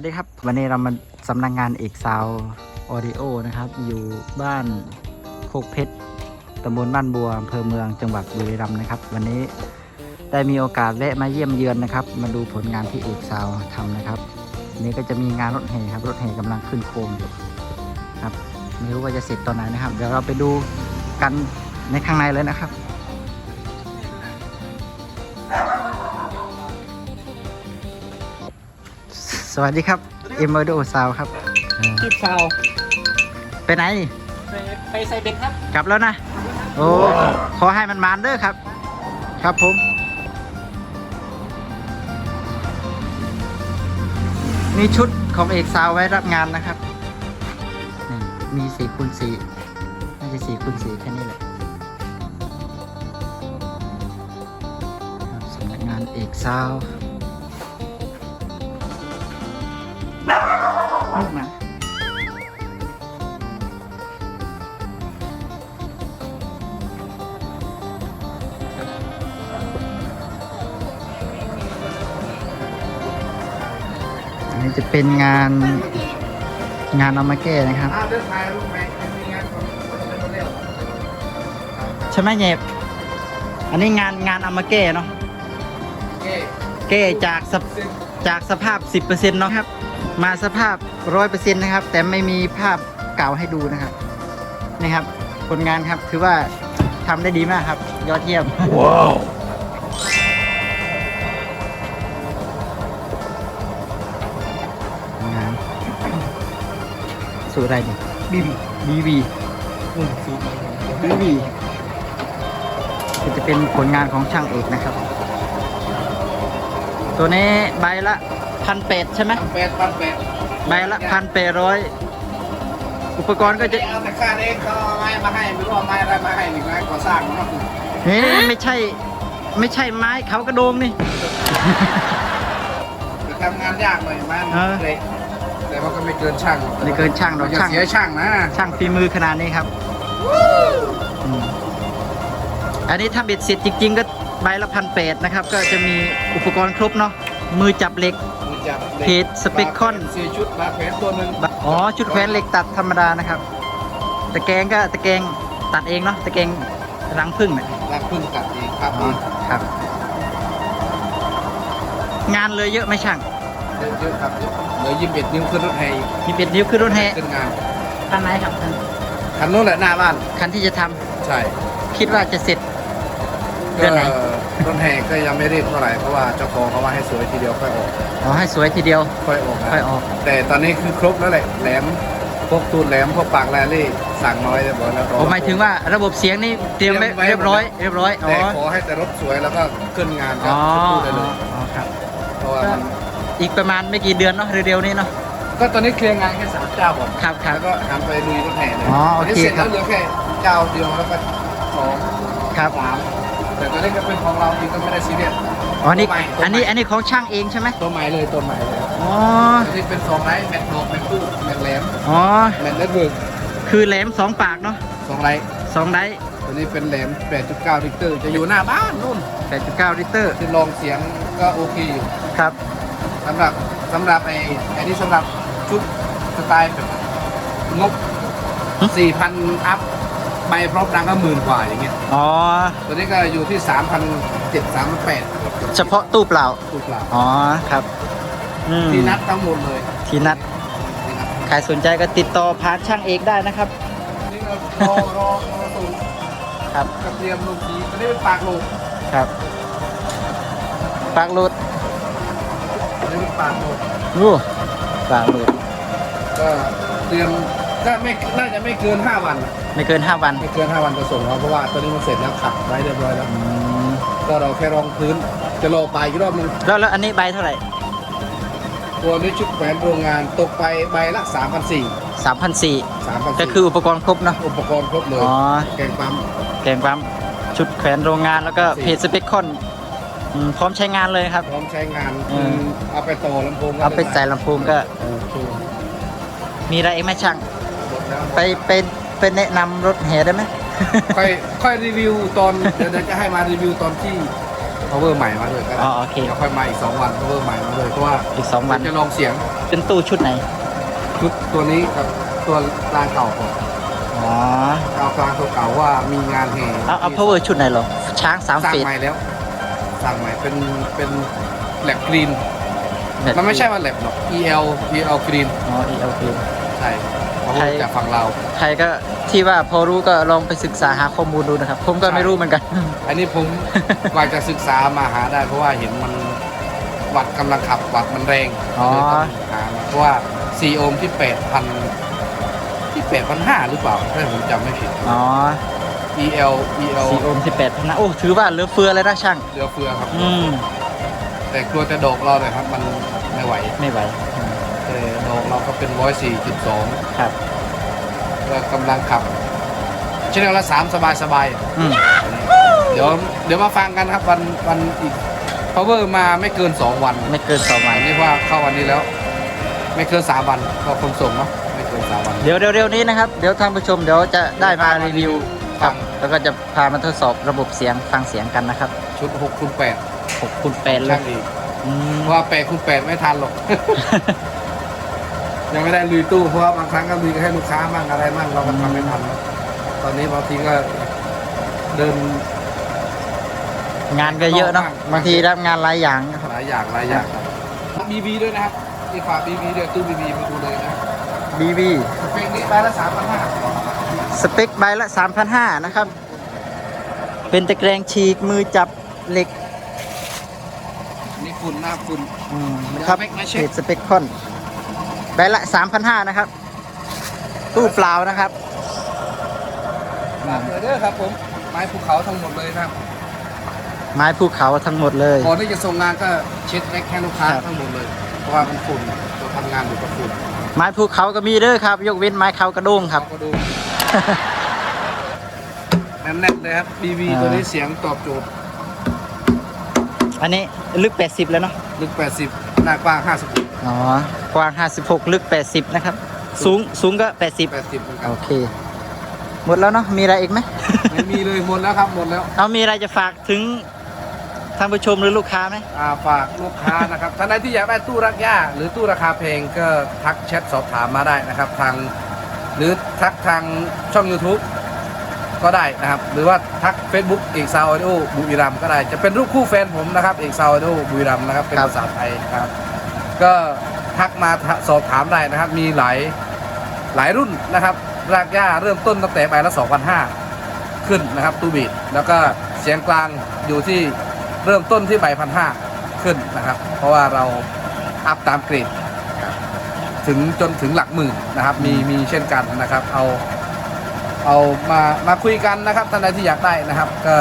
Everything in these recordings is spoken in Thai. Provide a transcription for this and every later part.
วัสดีครับ วันนี้เรามาสำนักงงานเอกซาวออดิโอนะครับ อยู่บ้านโคกเพชรตำบลบ้านบัวอำเภอเมืองจังหวัดบุรีรัมย์นะครับ วันนี้ได้มีโอกาสแวะมาเยี่ยมเยือนนะครับ มาดูผลงานที่เอกซาวทำนะครับนนี้ก็จะมีงานรถแห่ครับรถแห่กำลังขึ้นโคมอยู่ครับไม่รู้ว่าจะเสร็จตอนไหนนะครับ เดี๋ยวเราไปดูกันในข้างในเลยนะครับ วัสดีครับเอมเบอร์โดซาวครับเออคลิปซาวไปไหนนี่ไปไปใส่เบ็ดครับ กลับแล้วนะ โอ้ ขอให้มันมานเด้อครับ ครับผม มีชุดของเอกสาวไว้รับงานนะครับนี่มีสี่คูณสี่น่าจะสี่คูณสี่แค่นี้แหละครับสำนักงานเอกสาว ลูกหมา อันนี้จะเป็นงานงานเอามาแก้นะครับ อ้าวเดินทางลูกไหมมีงานของเร็วใช่ไหมเย็บอันนี้งานงานเอามาแก้เนาะ เก้ แก้จากสภซึ่งจากสภาพ 10%เนาะครับ มาสภาพ100%นะครับ แต่ไม่มีภาพเก่าให้ดูนะครับนี่ครับผลงานครับถือว่าทำได้ดีมากครับ ยอดเยี่ยมว้าวงานสูตรอะไรเนี่ยบีบีบีบีอืมสูตรบีบีก็จะเป็นผลงานของช่างเอกนะครับ ตัวนี้ใบละ พันเปดใช่ไหมแปดพันแปดใบละพันเปดร้อยอุปกรณ์ก็จะเอาแต่ค่าเองเขาเอาไม้มาให้ไม่รู้เอาไม้อะไรมาให้หนึ่งไม้ก่อสร้างเนาะเฮ้ยไม่ใช่ไม่ใช่ไม้เขากระโดงนี่แต่ทำงานยากหน่อยไม้มันเออเล็กแต่ว่าก็ไม่เกินช่างไม่เกินช่างหรอกอย่าช่างเสียช่างนะช่างฝีมือขนาดนี้ครับอืมอันนี้ถ้าเบ็ดเสร็จจริง ๆ ก็ใบละพันเปดนะครับ ก็จะมีอุปกรณ์ครบเนาะมือจับเหล็ก มือจับหล็กเพจสเปคคอน สี่ชุดบาแขวนตัวหนึ่งอ๋อชุดแขวนเหล็กตัดธรรมดานะครับ ตะแกรงก็ตะแกรงตัดเองเนาะตะแกรงรังผึ้งน่ะรักพึ่งตัดเองครับเองครับ งานเลยเยอะไหมช่างเยอะๆครับเดี๋ยวยิ้มเบ็ดนิ้วขึ้นรถแห่อีกมีเป็ดนิ้วขึ้นรถแห่ขึ้นงานคันไหนครับคันคันนู้นแหละหน้าบ้านคันที่จะทำใช่คิดว่าจะเสร็จ เดือนไหน ก็ ต้นแห่ก็ยังไม่รีบเท่าไหร่เพราะว่าเจ้าของเขาว่าให้สวยทีเดียวค่อยออกขอให้สวยทีเดียว ค่อยออกนะค่อยออก แต่ตอนนี้คือครบแล้วแหละแหลมพวกตูดแหลมพวกปากแรลี่สั่งน้อยเรียบร้อยแล้วผมหมายถึงว่าระบบเสียงนี่เตรียมไว้เรียบร้อย เรียบร้อยอ๋อแต่ขอให้แต่รถสวยแล้วก็ขึ้นงานก็อ๋อพูดได้เลยอ๋อครับเพราะว่ามันอีกประมาณไม่กี่เดือนเนาะเร็วๆนี้เนาะก็ตอนนี้เคลียร์งานแค่สามเจ้าก่อนครับครับแล้วก็หันไปลุยรถแห่เลยอ๋อโอเคตนนี้เสร็จครัแล้บวเหลือแค่เจ้าเดียวแล้วก็สองครับสาม แต่ตอนนี้ก็เป็นของเราเองก็ไม่ได้ซีเรียสอ๋อนี่ตัวใหม่ตัวใหม่ อันนี้อันนี้ของช่างเองใช่ไหมตัวใหม่เลยตัวใหม่เลยอ๋ออันนี้เป็นสองไลท์แมทนอกแมทคู่แมทแหลมอ๋อแมทเล็ดเวิร์กคือแหลมสองปากเนาะสองไลท์สองไดตัวนี้เป็นแหลม 8.9ลิตรจะอยู่หน้าบ้านนู่น8.9ลิตรที่ลองเสียงก็โอเคอยู่ครับสำหรับสำหรับไอ้ไอ้นี่สำหรับชุดสไตล์แบบงบหึ4,000อัพ ใบพร้อมดังก็หมื่นกว่าอย่างเงี้ยอ๋อ ตัวนี้ก็อยู่ที่3,700 3,800เฉพาะตู้เปล่าถูกเปล่า อ๋อครับอืมที่นัดทั้งหมดเลย ทีนัดที่นัด ใครสนใจก็ติดต่อผ่านช่างเอกได้นะครับนี่ก็รอรอรอสูงครับกับเตรียมลงทีตัวนี้เป็นปากโลกครับ ปากหลุดตัวนี้เป็นปากโลกรู้ปากหลุดก็เตรียม ก็ไม่น่าจะไม่เกิน 5 วันอะไม่เกิน 5 วันไม่เกิน 5 วันจะส่งแล้วเพราะว่าตอนนี้มันเสร็จแล้วขัดไว้เรียบร้อยแล้ว อืมก็เราแค่รองพื้นจะรอไปอีกรอบนึงแล้วแล้วอันนี้ใบเท่าไหร่ตัวนี้ชุดแขวนโรงงานตกไปใบละ3,400 3,400 3,400ก็คืออุปกรณ์ครบเนาะ อุปกรณ์ครบเลย อ๋อ แกงปั๊ม แกงปั๊มชุดแขวนโรงงานแล้วก็สี่ เพจสเปคคอนอืมพร้อมใช้งานเลยครับ พร้อมใช้งานอืม เอาไปต่อลำโพงก็เอาไปใส่ด้ลำโพงก็ โอเคมีอะไรอีกไหมช่างหมดแล้ว ไปเป็นไปแนะนำรถแห่ได้ไหม ค่อยค่อยรีวิวตอนเดี๋ยวเดี๋ยวจะให้มารีวิวตอนที่ power ใหม่มาเลยก็ได้อ๋อโอเคเดี๋ยวค่อยมาอีก2วัน power ใหม่มาเลยเพราะว่าอีกสองวัน จะลองเสียงเป็นตู้ชุดไหน ชุดตัวนี้กับตัวกลางเก่าผมอ๋อ เอากลางตัวเก่าว่ามีงานแห่เอาเอา power ชุดไหนเหรอ ช้างสามสร้างฟีตใหม่แล้วสั่งใหม่เป็นเป็นแลบกรีนมันไม่ใช่ว่าแลบหรอก EL EL กรีนอ๋อ ELP ใช่ เขาใช่จากฝั่งเรา ใครก็ที่ว่าพอรู้ก็ลองไปศึกษาหาข้อมูลดูนะครับ ผมก็ใช่ไม่รู้เหมือนกัน อันนี้ผมกว่าจะศึกษามาหาได้ เพราะว่าเห็นมันวัดกำลังขับวัดมันแรงอ๋อ เลยต้องหามาเพราะว่าซีโอห์มที่8,000ที่8,500หรือเปล่าถ้าผมจำไม่ผิด อ๋อ EL EL สีโอห์มสิบแปดนะโอ้ถือว่าเหลือเฟือเลยนะช่าง เหลือเฟือครับ อืม แต่กลัวจะโดกเราเลยครับ มันไม่ไหว ไม่ไหวอืม แต่โดกเราก็เป็น104.2ครับก็กำลังขับชแนลละ3สบายสบายๆอืมเดี๋ยวเดี๋ยวมาฟังกันครับวันวันอีก power มาไม่เกิน2วันไม่เกินสองวัวันนนี้ว่าเข้าวันนี้แล้ว ไม่เกิน3วันก็คงส่งเนาะไม่เกิน3วัน เดี๋ยวเร็วๆนี้นะครับเดี๋ยวท่านผู้ชมเดี๋ยวจะได้มารีวิวคฟัรับง แล้วก็จะพามาทดสอบระบบเสียงฟังเสียงกันนะครับชุด6คูณ8 6คูณ8เลช่ายงดีอืมเพราะว่า8คูณ8ไม่ทันหรอก ยังไม่ได้ลุยตู้เพราะว่าบางครั้งก็ลุยให้ลูกค้าบ้างอะไรบ้างเราก็ทำไม่ทันตอนนี้บางทีก็เดินงานก็เยอะเนาะมากบางทีรับงานหลายอย่างนะครับหลายอย่างหลายอย่างครับบีบีด้วยนะครับนี่ฝากบีบีด้วยตู้บีบีมาดูเลยนะ BB เพลงนี้ไปละสามพันห้าสเปคใบละ3,500นะครับ เป็นตะแกรงฉีกมือจับเหล็กนี่ฝุ่นหน้าฝุ่นอืมนะครับเดี๋ยวเอาไปมาเช็เพคจสเปคคอน ใบละ3,500นะครับ ตู้เปล่านะครับฝากเลยเด้อครับผม ไม้ภูเขาทั้งหมดเลยนะครับ ไม้ภูเขาทั้งหมดเลย ก่อนที่จะส่งงานก็เช็ดแม็กให้ลูกค้าครับ ทั้งหมดเลย เพราะว่ามันฝุ่นเราทำงานอยู่กับฝุ่นไม้ภูเขาก็มีเด้อครับ ยกเว้นไม้เขากระด้งครับ เราก็ดูแน่นๆเลยครับ BB อ่า ตัวนี้เสียงตอบโจทย์อันนี้ลึก 80 แล้วเนาะลึก 80 หน้ากว้าง50อ๋อ กว้าง 56 ลึก 80 นะครับ สูง สูงก็ 80 80เหมือนกันโอเค หมดแล้วเนาะ มีอะไรอีกไหม ไม่มีเลยหมดแล้วครับ หมดแล้ว เอามีอะไรจะฝากถึงท่านผู้ชมหรือลูกค้าไหมอ่าฝากลูกค้านะครับ ท่านใดที่อยากได้ตู้รักย่าหรือตู้ราคาแพงก็ทักแชทสอบถามมาได้นะครับ ทาง หรือทักทางช่อง YouTube ก็ได้นะครับ หรือว่าทัก Facebook เอกซาวออดิโอบุรีรัมย์ก็ได้ จะเป็นรูปคู่แฟนผมนะครับเอกซาวออดิโอบุรีรัมย์นะครับ เป็นครับภาษาไทยครับ ก็ทักมาสอบถามได้นะครับ มีหลายหลายรุ่นนะครับ รากหญ้าเริ่มต้นตั้งแต่ใบละ2,500ขึ้นนะครับตู้บีดแล้วก็เสียงกลางอยู่ที่เริ่มต้นที่ใบพันห้าขึ้นนะครับ เพราะว่าเราอัพตามเกรดครับถึงจนถึงหลักหมื่นนะครับ มีมีเช่นกันนะครับ เอา เอามามาคุยกันนะครับท่านใดที่อยากได้นะครับ ก็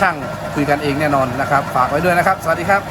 ช่างคุยกันเองแน่นอนนะครับ ฝากไว้ด้วยนะครับ สวัสดีครับ